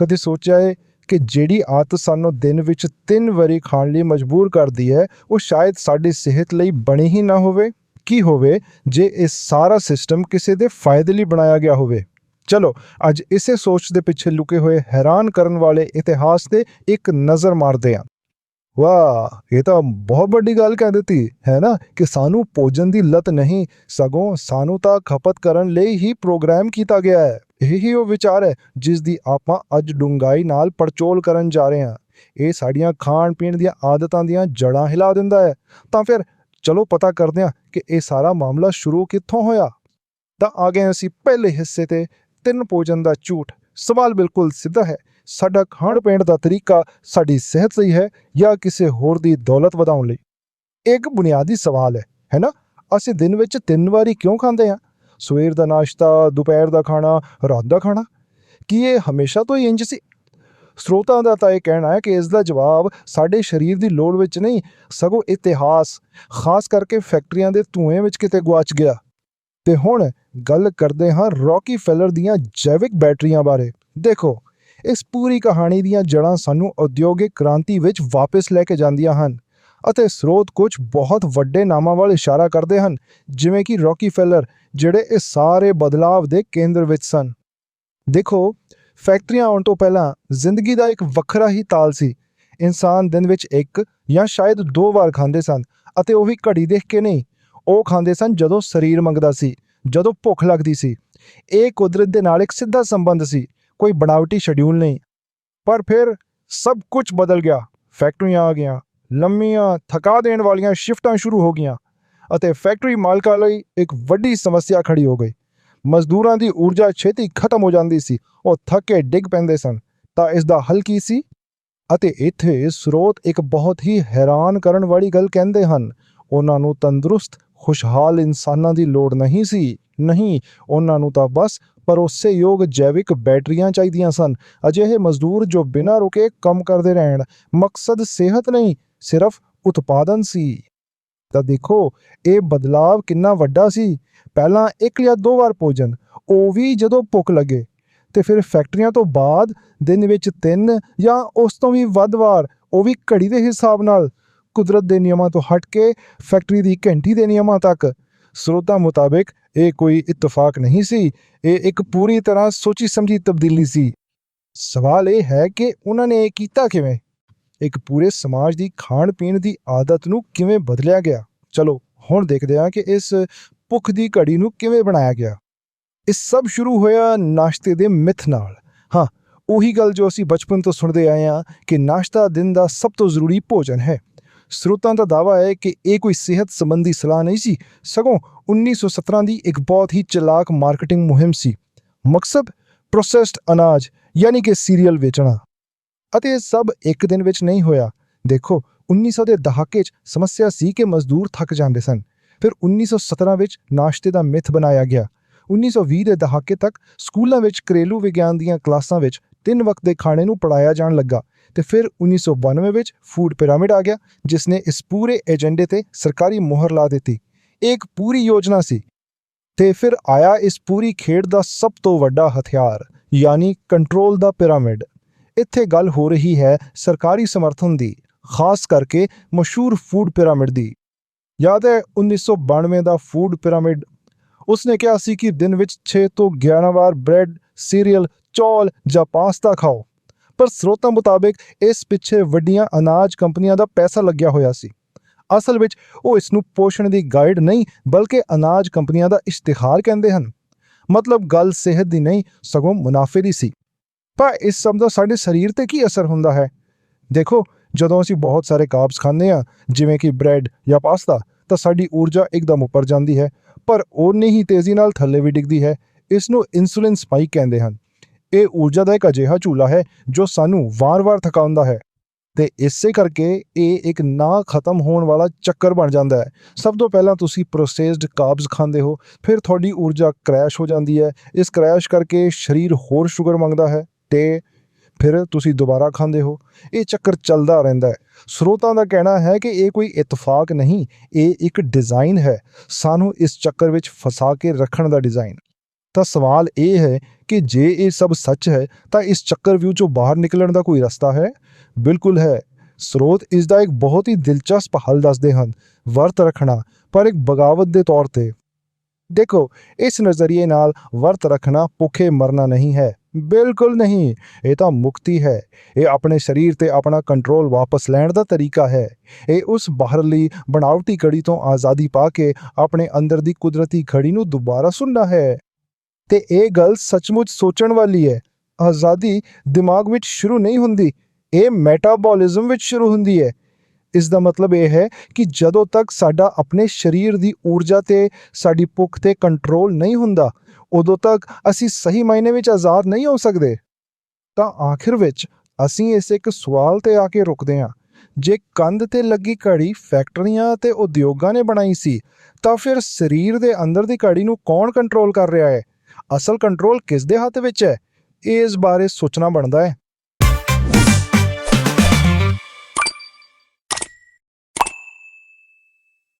ਕਦੇ ਸੋਚਿਆ ਹੈ ਕਿ ਜਿਹੜੀ ਆਦਤ ਸਾਨੂੰ ਦਿਨ ਵਿੱਚ ਤਿੰਨ ਵਾਰੀ ਖਾਣ ਲਈ ਮਜਬੂਰ ਕਰਦੀ ਹੈ, ਉਹ ਸ਼ਾਇਦ ਸਾਡੀ ਸਿਹਤ ਲਈ ਬਣੀ ਹੀ ਨਾ ਹੋਵੇ? ਕੀ ਹੋਵੇ ਜੇ ਇਹ ਸਾਰਾ ਸਿਸਟਮ ਕਿਸੇ ਦੇ ਫਾਇਦੇ ਲਈ ਬਣਾਇਆ ਗਿਆ ਹੋਵੇ? ਚਲੋ, ਅੱਜ ਇਸੇ ਸੋਚ ਦੇ ਪਿੱਛੇ ਲੁਕੇ ਹੋਏ ਹੈਰਾਨ ਕਰਨ ਵਾਲੇ ਇਤਿਹਾਸ ਤੇ ਇੱਕ ਨਜ਼ਰ ਮਾਰਦੇ ਹਾਂ। ਵਾਹ, ਇਹ ਤਾਂ ਬਹੁਤ ਵੱਡੀ ਗੱਲ ਕਹਿ ਦਿੱਤੀ, ਹੈ ਨਾ? ਕਿ ਸਾਨੂੰ ਭੋਜਨ ਦੀ ਲਤ ਨਹੀਂ, ਸਗੋਂ ਸਾਨੂੰ ਤਾਂ ਖਪਤ ਕਰਨ ਲਈ ਹੀ ਪ੍ਰੋਗਰਾਮ ਕੀਤਾ ਗਿਆ ਹੈ। ਇਹੀ ਉਹ ਵਿਚਾਰ ਹੈ ਜਿਸ ਦੀ ਆਪਾਂ ਅੱਜ ਡੂੰਘਾਈ ਨਾਲ ਪੜਚੋਲ ਕਰਨ ਜਾ ਰਹੇ ਹਾਂ। ਇਹ ਸਾਡੀਆਂ ਖਾਣ ਪੀਣ ਦੀਆਂ ਆਦਤਾਂ ਦੀਆਂ ਜੜਾਂ ਹਿਲਾ ਦਿੰਦਾ ਹੈ। ਤਾਂ ਫਿਰ ਚਲੋ ਪਤਾ ਕਰਦੇ ਹਾਂ ਕਿ ਇਹ ਸਾਰਾ ਮਾਮਲਾ ਸ਼ੁਰੂ ਕਿੱਥੋਂ ਹੋਇਆ। ਤਾਂ ਆ ਗਏ ਅਸੀਂ ਪਹਿਲੇ ਹਿੱਸੇ ਤੇ। ਤਿੰਨ ਭੋਜਨ ਦਾ ਝੂਠ। ਸਵਾਲ ਬਿਲਕੁਲ ਸਿੱਧਾ ਹੈ। ਸਾਡਾ ਖਾਣ ਪੀਣ ਦਾ ਤਰੀਕਾ ਸਾਡੀ ਸਿਹਤ ਲਈ ਹੈ ਜਾਂ ਕਿਸੇ ਹੋਰ ਦੀ ਦੌਲਤ ਵਧਾਉਣ ਲਈ? ਇੱਕ ਬੁਨਿਆਦੀ ਸਵਾਲ ਹੈ ਹੈ ਨਾ? ਅਸੀਂ ਦਿਨ ਵਿੱਚ ਤਿੰਨ ਵਾਰੀ ਕਿਉਂ ਖਾਂਦੇ ਹਾਂ? ਸਵੇਰ ਦਾ ਨਾਸ਼ਤਾ, ਦੁਪਹਿਰ ਦਾ ਖਾਣਾ, ਰਾਤ ਦਾ ਖਾਣਾ? ਕੀ ਇਹ ਹਮੇਸ਼ਾ ਤੋਂ ਹੀ ਇੰਜ ਸੀ? ਸਰੋਤਾਂ ਦਾ ਤਾਂ ਇਹ ਕਹਿਣਾ ਹੈ ਕਿ ਇਸ ਦਾ ਜਵਾਬ ਸਾਡੇ ਸਰੀਰ ਦੀ ਲੋੜ ਵਿੱਚ ਨਹੀਂ, ਸਗੋਂ ਇਤਿਹਾਸ, ਖਾਸ ਕਰਕੇ ਫੈਕਟਰੀਆਂ ਦੇ ਧੂਏ ਵਿੱਚ ਕਿਤੇ ਗਵਾਚ ਗਿਆ। ਤੇ ਹੁਣ ਗੱਲ ਕਰਦੇ ਹਾਂ ਰੌਕੀ ਫੈਲਰ ਦੀਆਂ ਜੈਵਿਕ ਬੈਟਰੀਆਂ ਬਾਰੇ। ਦੇਖੋ, ਇਸ ਪੂਰੀ ਕਹਾਣੀ ਦੀਆਂ ਜੜਾਂ ਸਾਨੂੰ ਉਦਯੋਗਿਕ ਕ੍ਰਾਂਤੀ ਵਿੱਚ ਵਾਪਸ ਲੈ ਕੇ ਜਾਂਦੀਆਂ ਹਨ ਅਤੇ ਸਰੋਤ ਕੁਝ ਬਹੁਤ ਵੱਡੇ ਨਾਮਾਂ ਵੱਲ ਇਸ਼ਾਰਾ ਕਰਦੇ ਹਨ, ਜਿਵੇਂ ਕਿ ਰੌਕੀ ਫੈਲਰ ਜਿਹੜੇ ਇਸ ਸਾਰੇ ਬਦਲਾਵ ਦੇ ਕੇਂਦਰ ਵਿੱਚ ਸਨ। ਦੇਖੋ, ਫੈਕਟਰੀਆਂ ਆਉਣ ਤੋਂ ਪਹਿਲਾਂ ਜ਼ਿੰਦਗੀ ਦਾ ਇੱਕ ਵੱਖਰਾ ਹੀ ਤਾਲ ਸੀ। ਇਨਸਾਨ ਦਿਨ ਵਿੱਚ ਇੱਕ ਜਾਂ ਸ਼ਾਇਦ ਦੋ ਵਾਰ ਖਾਂਦੇ ਸਨ ਅਤੇ ਉਹ ਵੀ ਘੜੀ ਦੇਖ ਕੇ ਨਹੀਂ। ਉਹ ਖਾਂਦੇ ਸਨ ਜਦੋਂ ਸਰੀਰ ਮੰਗਦਾ ਸੀ, ਜਦੋਂ ਭੁੱਖ ਲੱਗਦੀ ਸੀ। ਇਹ ਕੁਦਰਤ ਦੇ ਨਾਲ ਇੱਕ ਸਿੱਧਾ ਸੰਬੰਧ ਸੀ, ਕੋਈ ਬਣਾਵਟੀ ਸ਼ਡਿਊਲ ਨਹੀਂ। ਪਰ ਫਿਰ ਸਭ ਕੁਝ ਬਦਲ ਗਿਆ। ਫੈਕਟਰੀਆਂ ਆ ਗਈਆਂ, ਲੰਮੀਆਂ, ਥਕਾ ਦੇਣ ਵਾਲੀਆਂ ਸ਼ਿਫਟਾਂ ਸ਼ੁਰੂ ਹੋ ਗਈਆਂ। ਅਤੇ ਫੈਕਟਰੀ ਮਾਲਕਾਂ ਲਈ ਇੱਕ ਵੱਡੀ ਸਮੱਸਿਆ ਖੜੀ ਹੋ ਗਈ। ਮਜ਼ਦੂਰਾਂ ਦੀ ਊਰਜਾ ਛੇਤੀ ਖਤਮ ਹੋ ਜਾਂਦੀ ਸੀ, ਉਹ ਥੱਕ ਕੇ ਡਿੱਗ ਪੈਂਦੇ ਸਨ। ਤਾਂ ਇਸ ਦਾ ਹੱਲ ਕੀ ਸੀ? ਅਤੇ ਇੱਥੇ ਸਰੋਤ ਇੱਕ ਬਹੁਤ ਹੀ ਹੈਰਾਨ ਕਰਨ ਵਾਲੀ ਗੱਲ ਕਹਿੰਦੇ ਹਨ, ਉਹਨਾਂ ਨੂੰ ਤੰਦਰੁਸਤ, ਖੁਸ਼ਹਾਲ ਇਨਸਾਨਾਂ ਦੀ ਲੋੜ ਨਹੀਂ ਸੀ। ਨਹੀਂ, ਉਹਨਾਂ ਨੂੰ ਤਾਂ ਬਸ ਭਰੋਸੇਯੋਗ ਜੈਵਿਕ ਬੈਟਰੀਆਂ ਚਾਹੀਦੀਆਂ ਸਨ। ਅਜਿਹੇ ਮਜ਼ਦੂਰ ਜੋ ਬਿਨਾਂ ਰੁਕੇ ਕੰਮ ਕਰਦੇ ਰਹਿਣ, ਮਕਸਦ ਸਿਹਤ ਨਹੀਂ, ਸਿਰਫ ਉਤਪਾਦਨ ਸੀ। ਤਾਂ ਦੇਖੋ, ਇਹ ਬਦਲਾਵ ਕਿੰਨਾ ਵੱਡਾ ਸੀ। ਪਹਿਲਾਂ ਇੱਕ ਜਾਂ ਦੋ ਵਾਰ ਭੋਜਨ, ਉਹ ਵੀ ਜਦੋਂ ਭੁੱਖ ਲੱਗੇ, ਤੇ ਫਿਰ ਫੈਕਟਰੀਆਂ ਤੋਂ ਬਾਅਦ ਦਿਨ ਵਿੱਚ ਤਿੰਨ ਜਾਂ ਉਸ ਤੋਂ ਵੀ ਵੱਧ ਵਾਰ, ਉਹ ਵੀ ਘੜੀ ਦੇ ਹਿਸਾਬ ਨਾਲ, ਕੁਦਰਤ ਦੇ ਨਿਯਮਾਂ ਤੋਂ ਹਟ ਕੇ ਫੈਕਟਰੀ ਦੀ ਘੰਟੀ ਦੇ ਨਿਯਮਾਂ ਤੱਕ। ਸਰੋਤਾਂ ਮੁਤਾਬਕ, ਇਹ ਕੋਈ ਇਤਫਾਕ ਨਹੀਂ ਸੀ, ਇਹ ਇੱਕ ਪੂਰੀ ਤਰ੍ਹਾਂ ਸੋਚੀ ਸਮਝੀ ਤਬਦੀਲੀ ਸੀ। ਸਵਾਲ ਇਹ ਹੈ ਕਿ ਉਹਨਾਂ ਨੇ ਇਹ ਕੀਤਾ ਕਿਵੇਂ? ਇੱਕ ਪੂਰੇ ਸਮਾਜ ਦੀ ਖਾਣ ਪੀਣ ਦੀ ਆਦਤ ਨੂੰ ਕਿਵੇਂ ਬਦਲਿਆ ਗਿਆ? ਚਲੋ, ਹੁਣ ਦੇਖਦੇ ਹਾਂ ਕਿ ਇਸ ਭੁੱਖ ਦੀ ਘੜੀ ਨੂੰ ਕਿਵੇਂ ਬਣਾਇਆ ਗਿਆ। ਇਹ ਸਭ ਸ਼ੁਰੂ ਹੋਇਆ ਨਾਸ਼ਤੇ ਦੇ ਮਿੱਥ ਨਾਲ। ਹਾਂ, ਉਹੀ ਗੱਲ ਜੋ ਅਸੀਂ ਬਚਪਨ ਤੋਂ ਸੁਣਦੇ ਆਏ ਹਾਂ ਕਿ ਨਾਸ਼ਤਾ ਦਿਨ ਦਾ ਸਭ ਤੋਂ ਜ਼ਰੂਰੀ ਭੋਜਨ ਹੈ। ਸਰੋਤਾਂ ਦਾ ਦਾਵਾ ਹੈ ਕਿ ਇਹ ਕੋਈ ਸਿਹਤ ਸੰਬੰਧੀ ਸਲਾਹ ਨਹੀਂ ਸੀ। ਸਗੋਂ 1917 ਦੀ ਇੱਕ ਬਹੁਤ ਹੀ ਚਲਾਕ ਮਾਰਕੀਟਿੰਗ ਮੁਹਿੰਮ ਸੀ। ਮਕਸਦ ਪ੍ਰੋਸੈਸਡ ਅਨਾਜ, ਯਾਨੀ ਕਿ ਸੀਰੀਅਲ ਵੇਚਣਾ। ਅਤੇ ਇਹ ਸਭ ਇੱਕ ਦਿਨ ਵਿੱਚ ਨਹੀਂ ਹੋਇਆ। ਦੇਖੋ 1900 ਦੇ ਦਹਾਕੇ 'ਚ ਸਮੱਸਿਆ ਸੀ ਕਿ ਮਜ਼ਦੂਰ ਥੱਕ ਜਾਂਦੇ ਸਨ। ਫਿਰ 1917 ਵਿੱਚ ਨਾਸ਼ਤੇ ਦਾ ਮਿਥ ਬਣਾਇਆ ਗਿਆ। 1920 ਦੇ ਦਹਾਕੇ ਤੱਕ ਸਕੂਲਾਂ ਵਿੱਚ ਘਰੇਲੂ ਵਿਗਿਆਨ ਦੀਆਂ ਕਲਾਸਾਂ ਵਿੱਚ ਤਿੰਨ ਵਕਤ ਦੇ ਖਾਣੇ ਨੂੰ ਪੜਾਇਆ ਜਾਣ ਲੱਗਾ ਤੇ ਫਿਰ 1992 ਵਿੱਚ ਫੂਡ ਪਿਰਾਮਿਡ ਆ ਗਿਆ, ਜਿਸ ਨੇ ਇਸ ਪੂਰੇ ਏਜੰਡੇ ਤੇ ਸਰਕਾਰੀ ਮੋਹਰ ਲਾ ਦਿੱਤੀ। ਇਹ ਇੱਕ ਪੂਰੀ ਯੋਜਨਾ ਸੀ ਤੇ ਫਿਰ ਆਇਆ ਇਸ ਪੂਰੀ ਖੇਡ ਦਾ ਸਭ ਤੋਂ ਵੱਡਾ ਹਥਿਆਰ, ਯਾਨੀ ਕੰਟਰੋਲ ਦਾ ਪਿਰਾਮਿਡ। ਇੱਥੇ ਗੱਲ ਹੋ ਰਹੀ ਹੈ ਸਰਕਾਰੀ ਸਮਰਥਨ ਦੀ, ਖਾਸ ਕਰਕੇ ਮਸ਼ਹੂਰ ਫੂਡ ਪਿਰਾਮਿਡ ਦੀ। ਯਾਦ ਹੈ 1992 ਦਾ ਫੂਡ ਪਿਰਾਮਿਡ। ਉਸਨੇ ਕਿਹਾ ਸੀ ਕਿ ਦਿਨ ਵਿੱਚ 6 ਤੋਂ 11 ਵਾਰ ਬ੍ਰੈਡ, ਸੀਰੀਅਲ, ਚੌਲ ਜਾਂ ਪਾਸਤਾ ਖਾਓ। ਪਰ ਸਰੋਤਾਂ ਮੁਤਾਬਕ ਇਸ ਪਿੱਛੇ ਵੱਡੀਆਂ ਅਨਾਜ ਕੰਪਨੀਆਂ ਦਾ ਪੈਸਾ ਲੱਗਿਆ ਹੋਇਆ ਸੀ। ਅਸਲ ਵਿੱਚ ਉਹ ਇਸ ਨੂੰ ਪੋਸ਼ਣ ਦੀ ਗਾਈਡ ਨਹੀਂ, ਬਲਕਿ ਅਨਾਜ ਕੰਪਨੀਆਂ ਦਾ ਇਸ਼ਤਿਹਾਰ ਕਹਿੰਦੇ ਹਨ। ਮਤਲਬ ਗੱਲ ਸਿਹਤ ਦੀ ਨਹੀਂ, ਸਗੋਂ ਮੁਨਾਫੇ ਦੀ ਸੀ। ਤਾਂ ਇਸ ਸਭ ਦਾ ਸਾਡੇ ਸਰੀਰ ਤੇ ਕੀ ਅਸਰ ਹੁੰਦਾ ਹੈ? ਦੇਖੋ, ਜਦੋਂ ਅਸੀਂ ਬਹੁਤ ਸਾਰੇ ਕਾਰਬਸ ਖਾਂਦੇ ਹਾਂ, ਜਿਵੇਂ ਕਿ ਬ੍ਰੈਡ ਜਾਂ ਪਾਸਤਾ, ਤਾਂ ਸਾਡੀ ਊਰਜਾ ਇੱਕਦਮ ਉੱਪਰ ਜਾਂਦੀ ਹੈ, ਪਰ ਓਨੀ ਹੀ ਤੇਜ਼ੀ ਨਾਲ ਥੱਲੇ ਵੀ ਡਿੱਗਦੀ ਹੈ ਇਸ ਨੂੰ ਇਨਸੂਲਿਨ ਸਪਾਈਕ ਕਹਿੰਦੇ ਹਨ। ਇਹ ਊਰਜਾ ਦਾ ਇੱਕ ਅਜਿਹਾ ਝੂਲਾ ਹੈ ਜੋ ਸਾਨੂੰ ਵਾਰ-ਵਾਰ ਥਕਾਉਂਦਾ ਹੈ ਤੇ ਇਸੇ ਕਰਕੇ ਇਹ ਇੱਕ ਨਾ ਖਤਮ ਹੋਣ ਵਾਲਾ ਚੱਕਰ ਬਣ ਜਾਂਦਾ ਹੈ। ਸਭ ਤੋਂ ਪਹਿਲਾਂ ਤੁਸੀਂ ਪ੍ਰੋਸੈਸਡ ਕਾਰਬਸ ਖਾਂਦੇ ਹੋ, ਫਿਰ ਤੁਹਾਡੀ ਊਰਜਾ ਕ੍ਰੈਸ਼ ਹੋ ਜਾਂਦੀ ਹੈ, ਇਸ ਕ੍ਰੈਸ਼ ਕਰਕੇ ਸਰੀਰ ਹੋਰ ਸ਼ੂਗਰ ਮੰਗਦਾ ਹੈ। ਤੇ ਫਿਰ ਤੁਸੀਂ ਦੁਬਾਰਾ ਖਾਂਦੇ ਹੋ। ਇਹ ਚੱਕਰ ਚੱਲਦਾ ਰਹਿੰਦਾ ਹੈ। ਸਰੋਤਾਂ ਦਾ ਕਹਿਣਾ ਹੈ ਕਿ ਇਹ ਕੋਈ ਇਤਫਾਕ ਨਹੀਂ, ਇਹ ਇੱਕ ਡਿਜ਼ਾਈਨ ਹੈ। ਸਾਨੂੰ ਇਸ ਚੱਕਰ ਵਿੱਚ ਫਸਾ ਕੇ ਰੱਖਣ ਦਾ ਡਿਜ਼ਾਈਨ। ਤਾਂ ਸਵਾਲ ਇਹ ਹੈ ਕਿ ਜੇ ਇਹ ਸਭ ਸੱਚ ਹੈ, ਤਾਂ ਇਸ ਚੱਕਰ ਵਿਊ ਚੋਂ ਬਾਹਰ ਨਿਕਲਣ ਦਾ ਕੋਈ ਰਸਤਾ ਹੈ? ਬਿਲਕੁਲ ਹੈ। ਸਰੋਤ ਇਸ ਦਾ ਇੱਕ ਬਹੁਤ ਹੀ ਦਿਲਚਸਪ ਹੱਲ ਦੱਸਦੇ ਹਨ। ਵਰਤ ਰੱਖਣਾ, ਪਰ ਇੱਕ ਬਗਾਵਤ ਦੇ ਤੌਰ ਤੇ। ਦੇਖੋ, ਇਸ ਨਜ਼ਰੀਏ ਨਾਲ ਵਰਤ ਰੱਖਣਾ ਭੁੱਖੇ ਮਰਨਾ ਨਹੀਂ ਹੈ। ਬਿਲਕੁਲ ਨਹੀਂ। ਇਹ ਤਾਂ ਮੁਕਤੀ ਹੈ। ਇਹ ਆਪਣੇ ਸਰੀਰ ਤੇ ਆਪਣਾ ਕੰਟਰੋਲ ਵਾਪਸ ਲੈਣ ਦਾ ਤਰੀਕਾ ਹੈ। ਇਹ ਉਸ ਬਾਹਰਲੀ ਬਣਾਵਟੀ ਘੜੀ ਤੋਂ ਆਜ਼ਾਦੀ ਪਾ ਕੇ ਆਪਣੇ ਅੰਦਰ ਦੀ ਕੁਦਰਤੀ ਘੜੀ ਨੂੰ ਦੁਬਾਰਾ ਸੁਣਨਾ ਹੈ। ਤੇ ਇਹ ਗੱਲ ਸੱਚਮੁੱਚ ਸੋਚਣ ਵਾਲੀ ਹੈ। ਆਜ਼ਾਦੀ ਦਿਮਾਗ ਵਿੱਚ ਸ਼ੁਰੂ ਨਹੀਂ ਹੁੰਦੀ। ਇਹ ਮੈਟਾਬੋਲਿਜ਼ਮ ਵਿੱਚ ਸ਼ੁਰੂ ਹੁੰਦੀ ਹੈ। ਇਸ ਦਾ ਮਤਲਬ ਇਹ ਹੈ ਕਿ ਜਦੋਂ ਤੱਕ ਸਾਡਾ ਆਪਣੇ ਸਰੀਰ ਦੀ ਊਰਜਾ ਤੇ ਸਾਡੀ ਭੁੱਖ ਤੇ ਕੰਟਰੋਲ ਨਹੀਂ ਹੁੰਦਾ ਉਦੋਂ ਤੱਕ ਅਸੀਂ ਸਹੀ ਮਾਇਨੇ ਵਿੱਚ ਆਜ਼ਾਦ ਨਹੀਂ ਹੋ ਸਕਦੇ। ਤਾਂ ਆਖਿਰ ਵਿੱਚ ਅਸੀਂ ਇਸ ਇੱਕ ਸਵਾਲ ਤੇ ਆ ਕੇ ਰੁਕਦੇ ਹਾਂ। ਜੇ ਕੰਧ ਤੇ ਲੱਗੀ ਘੜੀ ਫੈਕਟਰੀਆਂ ਤੇ ਉਦਯੋਗਾਂ ਨੇ ਬਣਾਈ ਸੀ, ਤਾਂ ਫਿਰ ਸਰੀਰ ਦੇ ਅੰਦਰ ਦੀ ਘੜੀ ਨੂੰ ਕੌਣ ਕੰਟਰੋਲ ਕਰ ਰਿਹਾ ਹੈ? ਅਸਲ ਕੰਟਰੋਲ ਕਿਸ ਦੇ ਹੱਥ ਵਿੱਚ ਹੈ? ਇਸ ਬਾਰੇ ਸੋਚਣਾ ਬਣਦਾ ਹੈ।